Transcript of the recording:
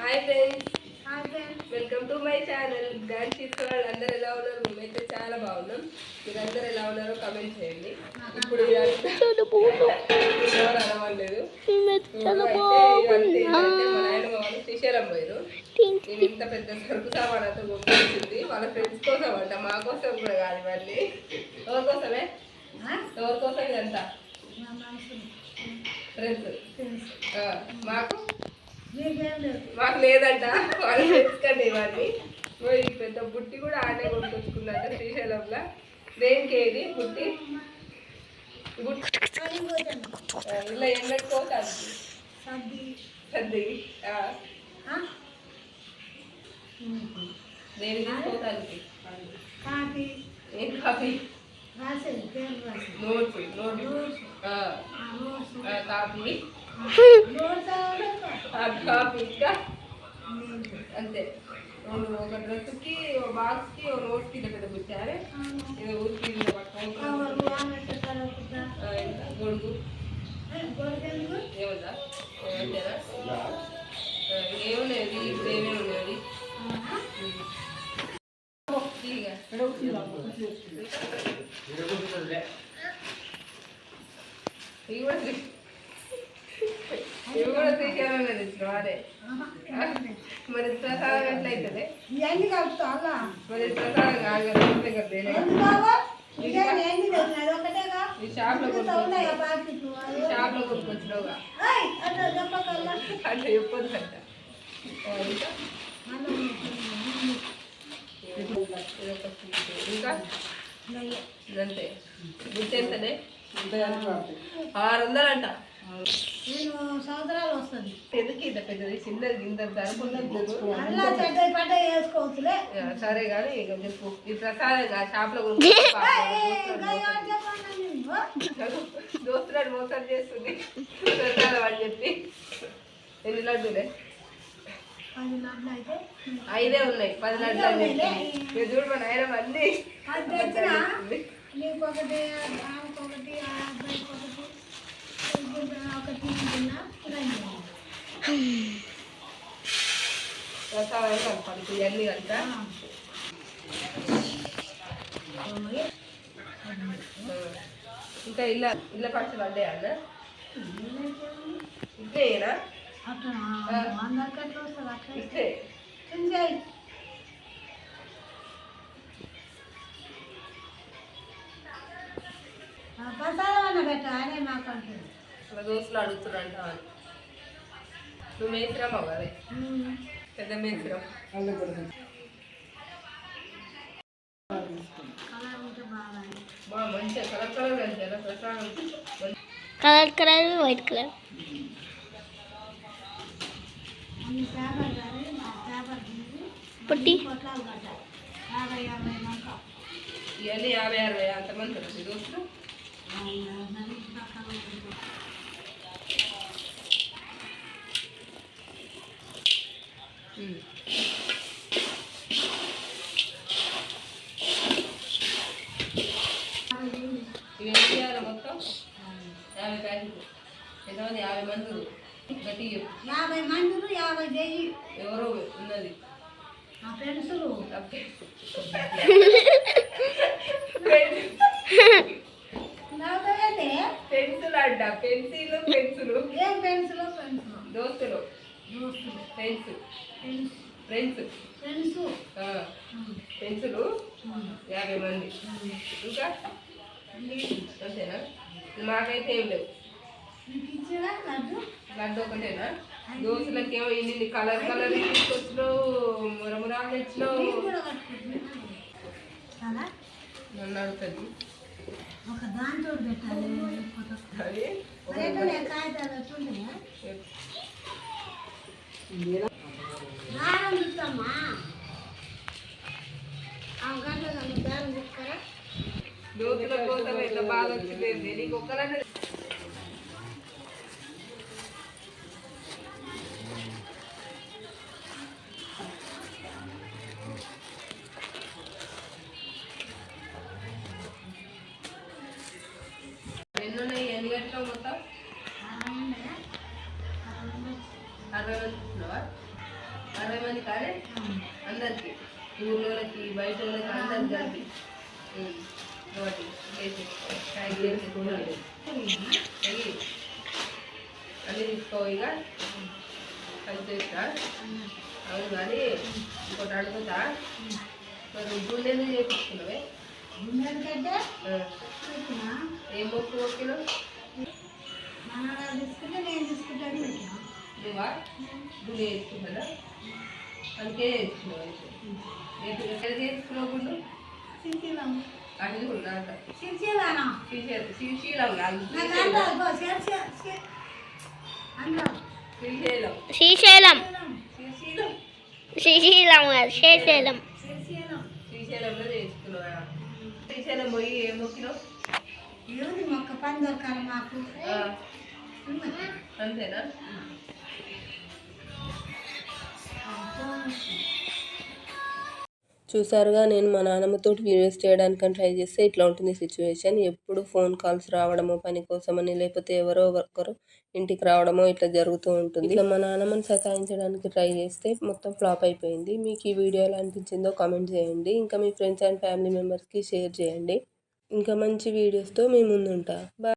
Hi friends welcome to my channel dance చేసే వాళ్ళు అందరు ఎలా ఉన్నారు? మేమైతే చాలా బాగున్నాం. మీరు అందరు ఎలా ఉన్నారో కమెంట్ చేయండి. ఇప్పుడు అనవలేదు. మా నాయనమ్మ వాళ్ళు శ్రీశైలం పోయారు నేను ఇంత పెద్ద సరుకు సామాన్ అంతా కొనుక్కొచ్చింది. వాళ్ళ ఫ్రెండ్స్ కోసం అంట మా కోసం కూడా కాదు మళ్ళీ ఎవరి కోసమే? ఎవరి కోసం ఇదంతా? ఫ్రెండ్స్ మాకు? మాకు లేదంట. వాళ్ళ ఫ్రెండ్స్ కండి ఇవన్నీ ఈ పెద్ద బుట్టి కూడా ఆడే కొనుక్కొచ్చుకున్నట్ట శ్రీశైలంలో. దేనికి ఏది బుట్టి. ఇలా ఎండకోతాను సర్ది. ఆ, దేనికి ఏం copy? Notes notes. Copy copy. అంతే రెండు ఒక డ్రెస్కి ఒక బాక్స్కి ఒక నోట్స్కి ఇట్లా పెద్ద పెట్టారు ఇది ఊరికి ఇంత పట్టుకొని ఆ, ఎంత గొడుగు ఏముందా ఏమంటారా ఏమున్నాయి ఇప్పుడు ఏమేమి ఉన్నది ఇవి కూడా తీ- ఇవి కూడా తీసేయాలని అదే మరి ప్రసాదం ఎట్లయితుంది ఇవన్నీ కలుపుతా అలా మరి ప్రసాదం ఈ కొనుక్కొచ్చి కొనుక్కొచ్చినావుగా అట్లా అంటే ఇంకా ఇదంతే గుర్తు ఎంతనే ఆరు వందలు అంట సంవత్సరాలు వస్తుంది. ఎందుకు ఇంత పెద్దది? చిన్నది ఇంత అలా చెడ్డ పడ్డ వేసుకోవచ్చులే. సరే కానీ ఇక చెప్పు. ఈ ప్రసాదం షాప్లో దోస్తులాడు మోసం చేస్తుంది. ప్రసాదం అని చెప్పి. ఎన్ని లడ్డూలే? లడ్లు ఐదే ఉన్నాయి. పది లడ్డు అని చెప్పి. చూడు మా నాయన అన్ని. అది తెచ్చినా? నీకు ఒకటి ఆమెకు ఒకటి ఆ అబ్బాయికి ఒకటి ప్రసాదం కలపాలి ఇవన్నీ కలిపా ఇంకా ఇల్ల ఇల్ల పక్షులు అడ్డే అన్న ఇట్లేనా ఇట్లే దోస్తులు నువ్వు మేసిరామా కదా కలర్ కలర్ వైట్ కలర్ పుట్టి ఇవన్నీ యాభై అరవై అంతమంది దోస్తులు ఇవి ఎంత చేయాలి మొత్తం యాభై ప్యాకెట్లు. ఎంతమంది? యాభై మంది గట్టి యాభై మందులు యాభై చెయ్యి ఎవరో ఉన్నది. పెన్సులు తప్పే నవ్వుతాయండి పెన్సిల్ అంట పెన్సిల్ పెన్సిల్. ఏం పెన్సులు? పెన్సులు. దోస్తులు. దోస్తులు. Friends pens. Friends. Pens. Pencil. యాభై మంది. ఇంకా? అంతేనా మాకైతే ఏం లేవు. లడ్డు? ఒకటేనా? దోశలకి ఏమో ఇన్ని కలర్ కలర్ తీసుకొచ్చినావు మురమురాలు తెచ్చినావు నన్ను అడుగుతుంది. ఒక దాంతో పెట్టాలి. కాగితాలు దోశల కోసం ఎంత బాగా వచ్చింది నీకు ఒక్కలనే ఎన్నున్నాయి? ఎన్ని గంటలు మొత్తం? అరవై మంది ఇస్తున్నావా అరవై మంది అందరికి. ఊర్లోకి బయట వాళ్ళకి అందరికి కలిపి. అన్నీ తీసుకో ఇక అది అవును కానీ ఇంకోటి అడుగుతా మరి గుండె ఎందుకు చేపించుకున్నావే ఏం మొక్కు మొక్కిలో తీసుకుంటే తీసుకుంటాను నువ్వా గుండె వేసుకున్నాడా అందుకే వేసుకున్నావు అయితే గుండు శ్రీశైలం శ్రీశైలం శ్రీశైలం శ్రీశైలం కాదు నాకు శ్రీశైలం అంటారు శ్రీశైలం అంటారు శ్రీశైలం. శ్రీశైలం. శ్రీశైలం. శ్రీశైలం కాదు శ్రీశైలం. శ్రీశైలం. శ్రీశైలంలో చేసుకున్నావా శ్రీశైలం పోయి ఏం ఏది మొక్క పని దొరకాలి మాకు. అంతేనా? చూసారుగా నేను మా నాన్నమ్మతో వీడియోస్ చేయడానికి ట్రై చేస్తే ఇట్లా ఉంటుంది సిచ్యువేషన్. ఎప్పుడు ఫోన్ కాల్స్ రావడమో పని కోసమని లేకపోతే ఎవరో ఒకరు ఇంటికి రావడమో ఇట్లా జరుగుతూ ఉంటుంది. ఇట్లా మా నాన్నమ్మని సతాయించడానికి ట్రై చేస్తే మొత్తం ఫ్లాప్ అయిపోయింది. మీకు ఈ వీడియో ఎలా అనిపించిందో కామెంట్ చేయండి. ఇంకా మీ ఫ్రెండ్స్ అండ్ ఫ్యామిలీ మెంబర్స్కి షేర్ చేయండి. ఇంకా మంచి వీడియోస్తో మీ ముందుంటా. బాయ్